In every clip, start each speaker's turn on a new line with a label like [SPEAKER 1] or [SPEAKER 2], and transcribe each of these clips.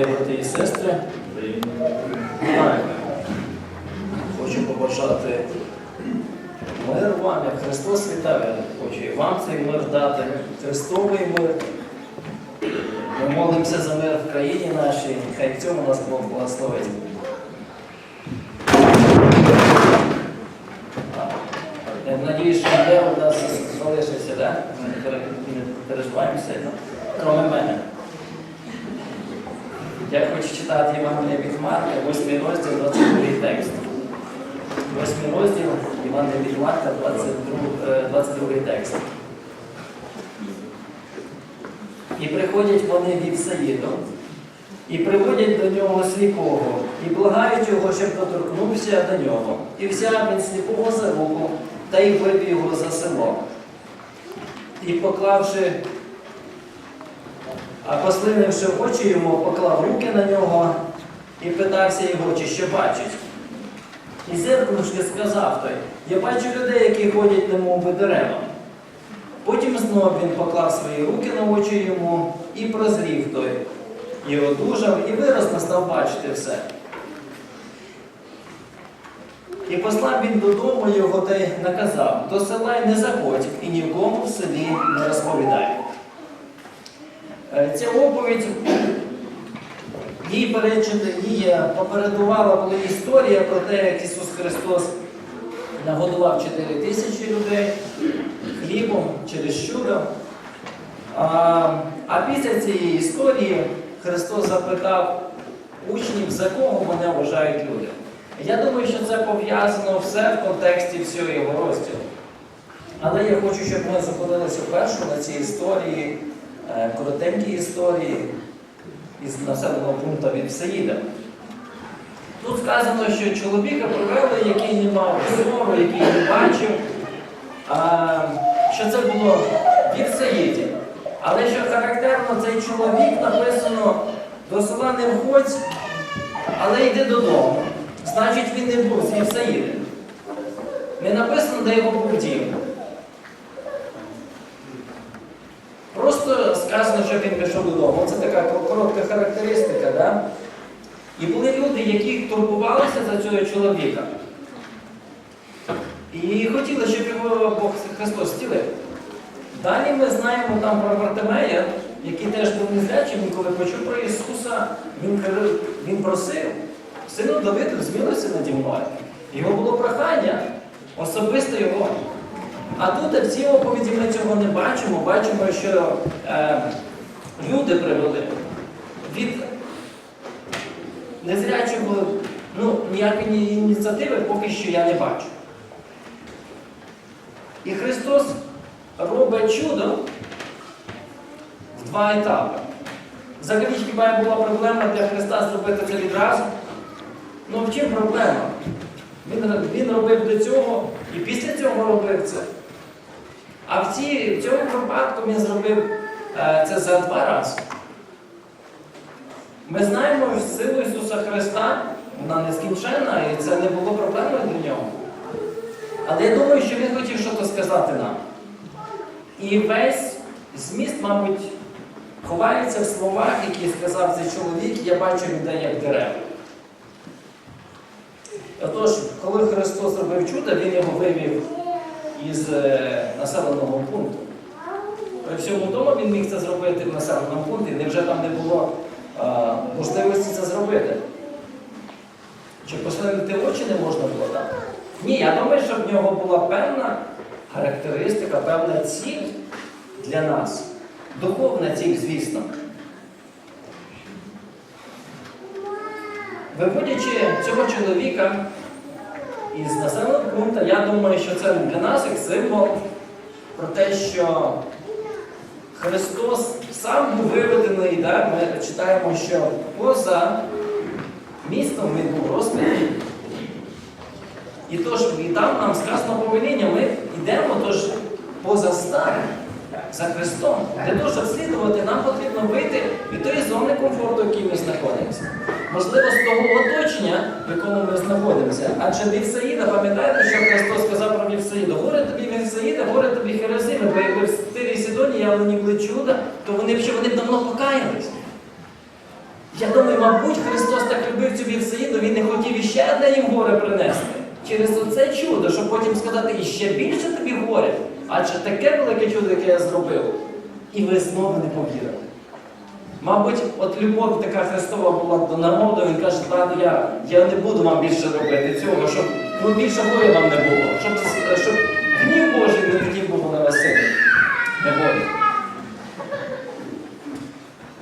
[SPEAKER 1] Вітаю, брати і сестри. Хочу побажати мир вам, як Христос вітав, я хочу і вам цей мир дати, Христовий мир. Ми молимося за мир в країні нашій, хай в цьому нас Бог благословить. Я надіюсь, що де у нас залишився, так? Ми не пере- не переживаємо сильно, кроме мене. Я хочу читати Євангелія від Марка, 8 розділ, 22 текст. 8 розділ Євангелія від Марка, 22, е, 22 текст. І приходять вони від Саїду, і приводять до нього сліпого, і благають його, щоб доторкнувся до нього. І взяв він сліпого за руку та й вивів його за село. І поклавши а послинивши очі йому, поклав руки на нього і питався його, чи що бачить. І зиркнувши, сказав той, я бачу людей, які ходять немов би дерева. Потім знов він поклав свої руки на очі йому і прозрів той, і одужав, і виразно став бачити все. І послав він додому його та й наказав, до села й не заходь, і нікому в селі не розповідай. Е, Ця оповідь їй перечити, їй попередувала була історія про те, як Ісус Христос нагодував 4 тисячі людей хлібом через чудо. А, після цієї історії Христос запитав учнів, за кого мене вважають люди. Я думаю, що це пов'язано все в контексті всього його розділу. Але я хочу, щоб ми зупинилися першу на цій історії, е, коротенькій історії із населеного пункту від Саїда. Тут сказано, що чоловіка привели, який не мав зору, який не бачив, що це було від Саїді. Але що характерно, цей чоловік написано до села не входь, але йди додому. Значить, він не був з Євсаїди. Не написано, де його був. Сказано, що він пішов додому. Це така коротка характеристика. Да? І були люди, які турбувалися за цього чоловіка. І хотіли, щоб його Бог Христос зцілив. Далі ми знаємо там про Вартимея, який теж був незрячим, і коли почув про Ісуса, він, він просив, сину Давиду, змілися наді мною. Його було прохання, особисто його. А тут в цій оповіді ми цього не бачимо. Бачимо, що е, люди привели від незрячого, ну, ніякої ініціативи поки що я не бачу. І Христос робить чудо в два етапи. Взагалі хіба була проблема для Христа зробити це відразу? Ну в чим проблема? Він, він робив до цього і після цього робив це. А в, ці, в цьому випадку він зробив е, це за два рази. Ми знаємо що силу Ісуса Христа, вона нескінченна, і це не було проблемою для нього. Але я думаю, що він хотів щось сказати нам. І весь зміст, мабуть, ховається в словах, які сказав цей чоловік, я бачу людей як дерева. Отож, коли Христос робив чудо, Він його вивів із е, населеного пункту. При всьому тому він міг це зробити в населеному пункті, невже там не було е, можливості це зробити? Чи послинити очі не можна було так? Ні, я думаю, що в нього була певна характеристика, певна ціль для нас. Духовна ціль, звісно. Виводячи цього чоловіка із населеного пункту, я думаю, що це для нас як символ про те, що Христос сам був виведений, да? ми читаємо, що поза містом він був розпитий. І тож і там нам сказано повеління, ми йдемо тож поза старим за Христом. Для того, щоб слідувати, нам потрібно вийти від тої зони комфорту, в якій ми знаходимося. Можливо, з того оточення, в якому ми знаходимося. Адже Вівсаїда, пам'ятаєте, що Христос сказав про Вівсаїду? Горе тобі Вівсаїда, горе тобі Херезини, бо якби в Тирі і Сидоні явлені були чуда, то вони б вони б давно покаялись. Я думаю, мабуть, Христос так любив цю вівсаїду, він не хотів іще одне їм горе принести. Через оце чудо, щоб потім сказати, і ще більше тобі горе. Адже таке велике чудо, яке я зробив. І ви знову не повірили. Мабуть, от любов така Христова була до народу, він каже, ладно, я, я не буду вам більше робити цього, щоб ну, більше горя вам не було, щоб, щоб гнів Божий не тоді був на вас буде.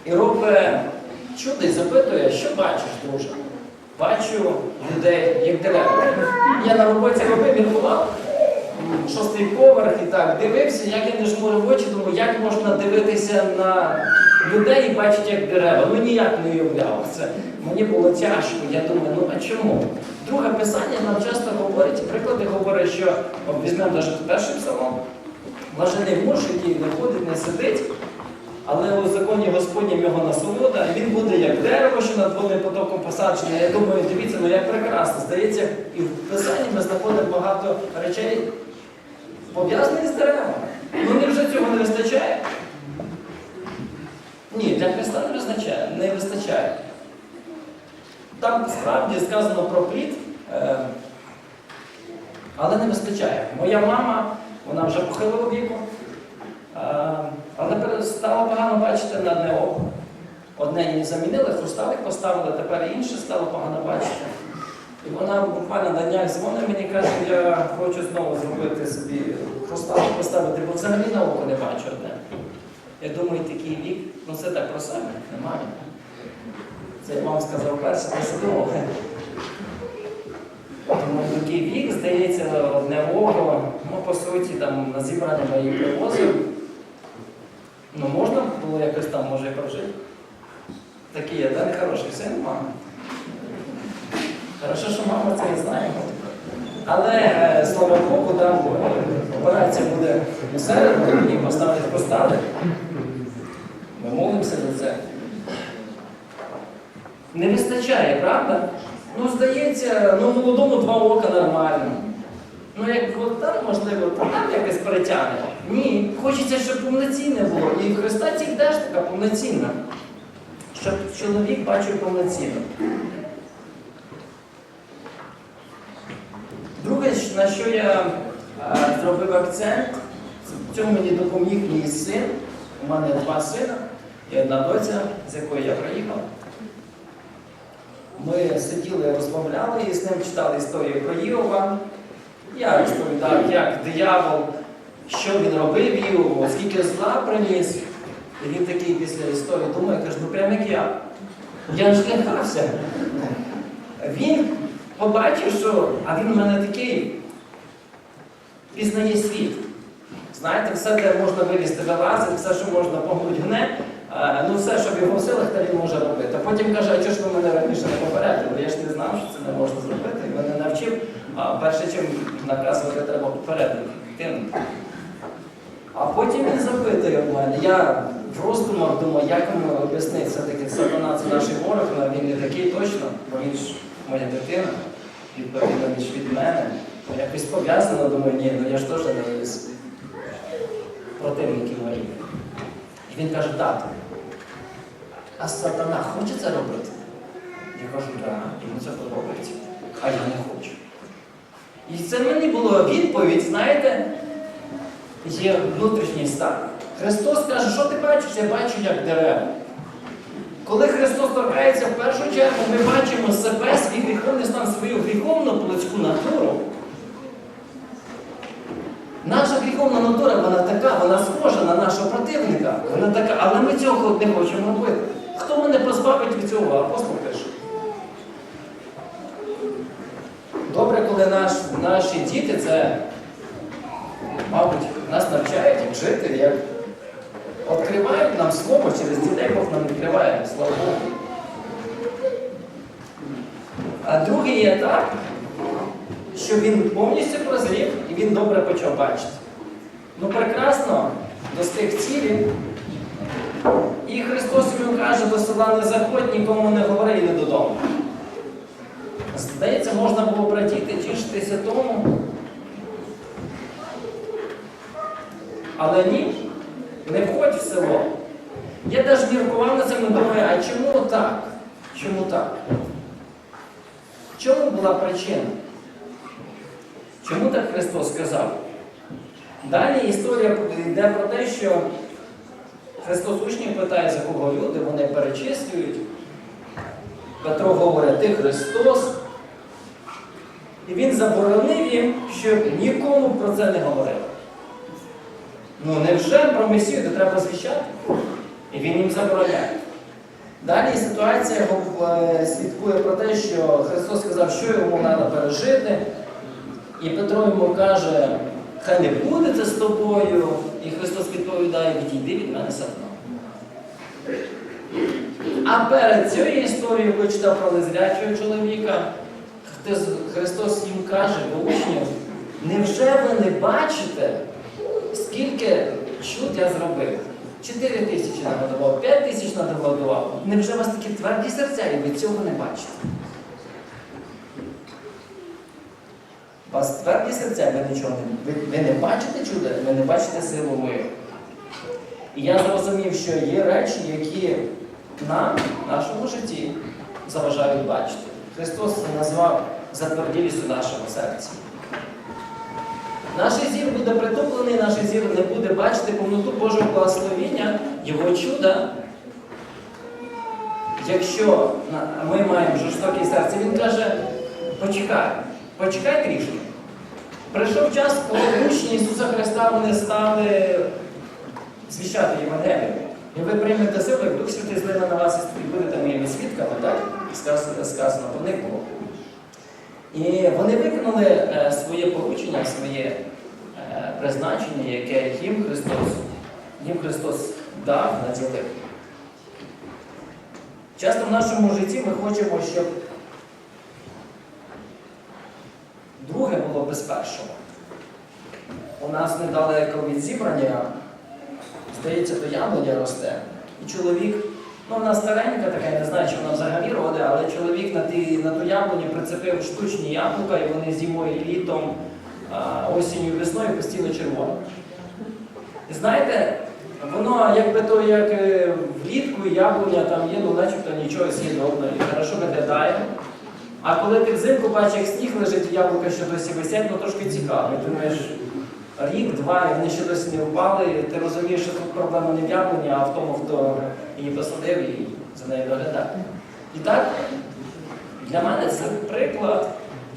[SPEAKER 1] І робить чудо і запитує, що бачиш, друже? Бачу людей, як дерева. Я на роботі робив, міркував, м, шостий поверх і так дивився, як я не жмурив очі, думаю, як можна дивитися на людей і бачити як дерева. Ну ніяк не уявляв це. Мені було тяжко. Я думаю, ну а чому? Друге писання нам часто говорить, приклади говорять, що візьмемо навіть перший псалом, блажений муж, який не ходить, не сидить. Але у законі Господнім його насолода, він буде як дерево, що над водним потоком посаджене. Я думаю, дивіться, ну як прекрасно. Здається, і в Писанні ми знаходимо багато речей, пов'язаних з деревами. Ну невже цього не вистачає? Ні, для Христа не вистачає. Не вистачає. Там справді сказано про плід, е, але не вистачає. Моя мама, вона вже похилого віку. Але пере- стало погано бачити на одне око. Одне її замінили, хрусталик поставили, тепер інше стало погано бачити. І вона буквально на днях дзвонить мені і каже, я хочу знову зробити собі хрусталик поставити, бо взагалі на око не бачу одне. Я думаю, такий вік, ну це так про себе, немає. Це я вам сказав перше, не сидимо. Тому такий вік, здається, одне око, ну, по суті, там на зібрання мої привозив. Ну, можна було якось там, може, і прожити. Такий я, да, не хороший син мами. Хорошо, що мама це і знає. Але, е, слава Богу, там операція буде у середу, мені поставлять поставити. Ми молимося за це. Не вистачає, правда? Ну, здається, ну молодому два ока нормально. Ну, як от там, можливо, там якось перетягне. Ні, хочеться, щоб повноцінне було. І в Христа ціль теж така повноцінна. Щоб чоловік бачив повноцінно. Друге, на що я зробив акцент, в цьому мені допоміг мій син. У мене два сина і одна доця, з якої я приїхав. Ми сиділи, розмовляли і з ним читали історію про Іова. Я розповідав, як диявол, що він робив Іову, скільки зла приніс. І він такий після історії думає, каже, ну прям як я. Я ж лякався. Він побачив, що а він у мене такий пізнає світ. Знаєте, все, де можна вилізти, вилазить, все, що можна погнуть гне, ну все, що в його силах, те він може робити. А потім каже, а чого ж ви мене раніше не попередили? Я ж не знав, що це не можна зробити. І мене навчив. А перше, чим наказувати, треба попередити. А потім він запитує в мене. Я в роздумах думаю, як йому об'яснити, все-таки сатана це наш ворог, але він не такий точно, бо він ж моя дитина, відповідно він ж від мене. Якось пов'язано, думаю, ні, ну я ж теж не противників Марії. Він каже, тато, а сатана хоче це робити? Я кажу, так, йому це подобається, а я не хочу. І це мені було відповідь, знаєте, є внутрішній стан. Христос каже, що ти бачиш? Я бачу як дерева. Коли Христос торкається в першу чергу, ми бачимо себе, свій гріховний стан, свою гріховну плотську натуру. Наша гріховна натура, така, вона схожа на нашого противника. Вона така, але ми цього не хочемо робити. Хто мене позбавить від цього? Апостол пише. Добре, коли наш, наші діти це, мабуть, нас навчають, як жити, як відкривають нам слово через дітей, Бог нам відкриває, слава Богу. А другий етап, що він повністю прозрів і він добре почав бачити. Ну прекрасно, достиг цілі. І Христос йому каже, до села не заходь, нікому не говори, йди додому. Здається, можна було б тішитися тому. Але ні, не входь в село. Я теж міркував на цьому, думаю, а чому так? Чому так? В чому була причина? Чому так Христос сказав? Далі історія йде про те, що Христос учнів питає, за кого люди, вони перечислюють. Петро говорить, ти Христос. І він заборонив їм, щоб нікому про це не говорили. Ну невже про Месію то треба звіщати? І він їм забороняє. Далі ситуація е, свідкує про те, що Христос сказав, що йому треба пережити. І Петро йому каже, хай не буде це з тобою. І Христос відповідає, відійди від мене сатана. А перед цією історією ви читав про незрячого чоловіка. Христос їм каже до учнів, невже ви не бачите, скільки чуд я зробив? 4 тисячі нагодував, 5 тисяч нагодував. Невже у вас такі тверді серця і ви цього не бачите? Вас тверді серця, ви нічого не ви, ви не бачите чуда, ви не бачите силу мою. І я зрозумів, що є речі, які нам, в нашому житті, заважають бачити. Христос це назвав затверділістю нашому серці. Наш зір буде притуплений, наш зір не буде бачити повноту Божого благословіння, Його чуда. Якщо ми маємо жорстоке серце, він каже, почекай, почекай трішки. Прийшов час, коли учні Ісуса Христа вони стали звіщати Євангелію. І ви приймете силу, як Дух Святий злине на вас і будете моїми свідками, так? Сказано, сказано по них було. І вони виконали е, своє поручення, своє е, призначення, яке їм Христос, їм Христос дав, наділив. Часто в нашому житті ми хочемо, щоб друге було без. У нас недалеко від зібрання, здається, то яблуня росте. І чоловік, ну вона старенька така, я не знаю, чи вона взагалі роде, але чоловік на, ті, на ту яблуню прицепив штучні яблука, і вони зимою, літом, осінню, і весною постійно червоні. І знаєте, воно якби то як е, влітку яблуня там є, ну начебто нічого з'їдобного і хорошо виглядає. А коли ти взимку бачиш, як сніг лежить яблука ще досі висять, ну трошки цікаво. І думаєш, рік, два, і вони ще досі не впали, і ти розумієш, що тут проблема не в яблуні, а в тому, хто її посадив і за нею доглядає. І так, для мене це приклад.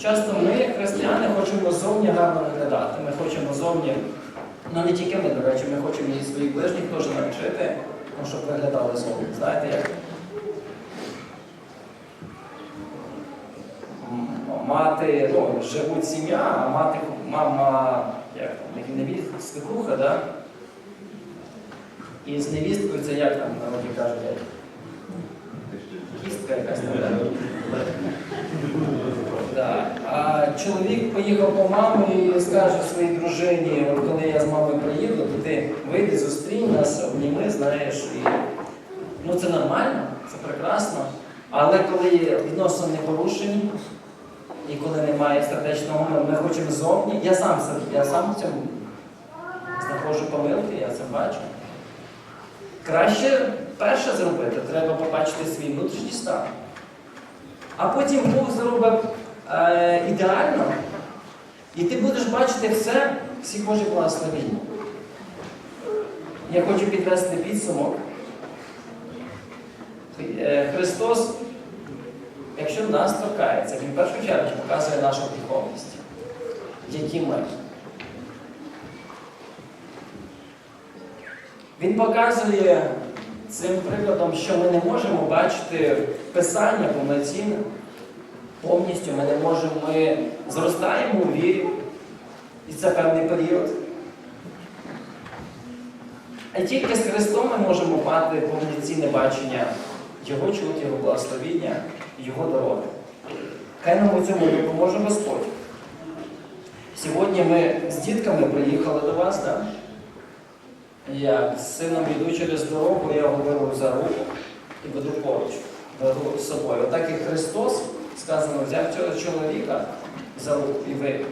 [SPEAKER 1] Часто ми, християни, хочемо зовні гарно виглядати. Ми хочемо зовні, ну не тільки ми, до речі, ми хочемо і своїх ближніх теж навчити, ну, щоб виглядали зовні. Знаєте, як мати, ну, живуть сім'я, а мати, мама, як там, невіст, свекруха, да? І з невісткою це як там народі кажуть? Кістка якась там? Да. А чоловік поїхав по маму і скаже своїй дружині, коли я з мамою приїду, то ти вийди, зустрінь нас, обніми, знаєш. І... Ну це нормально, це прекрасно. Але коли відносини не порушені, і коли немає сердечного миру, ми хочемо зовні. Я сам я сам в цьому знаходжу помилки, я це бачу. Краще перше зробити, треба побачити свій внутрішній стан. А потім Бог зробить е, ідеально, і ти будеш бачити все, всі Божі благословіння. Я хочу підвести підсумок. Е, Христос, якщо нас торкається, Він в першу чергу показує нашу гріховність, які ми. Він показує цим прикладом, що ми не можемо бачити Писання повноцінно, повністю ми не можемо, ми зростаємо у вірі, і це певний період. А тільки з Христом ми можемо мати повноцінне бачення Його чуд, Його благословіння, Його дороги. Хай нам у цьому допоможе Господь. Сьогодні ми з дітками приїхали до вас, так? Я з сином йду через дорогу, я беру за руку і веду поруч, веду з собою. Отак і Христос, сказано, взяв цього чоловіка за руку і вивів.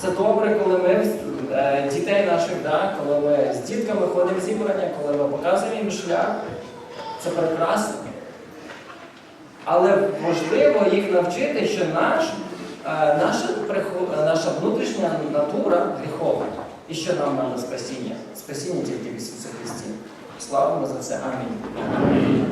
[SPEAKER 1] Це добре, коли ми е, дітей наших, да, коли ми з дітками ходимо зібрання, коли ми показуємо їм шлях. Це прекрасно. Але важливо їх навчити, що наш, е, наша, е, наша внутрішня натура гріхова. І що нам надо спасіння? Спасіння тільки в Ісусі Христі. Слава за це. Амінь.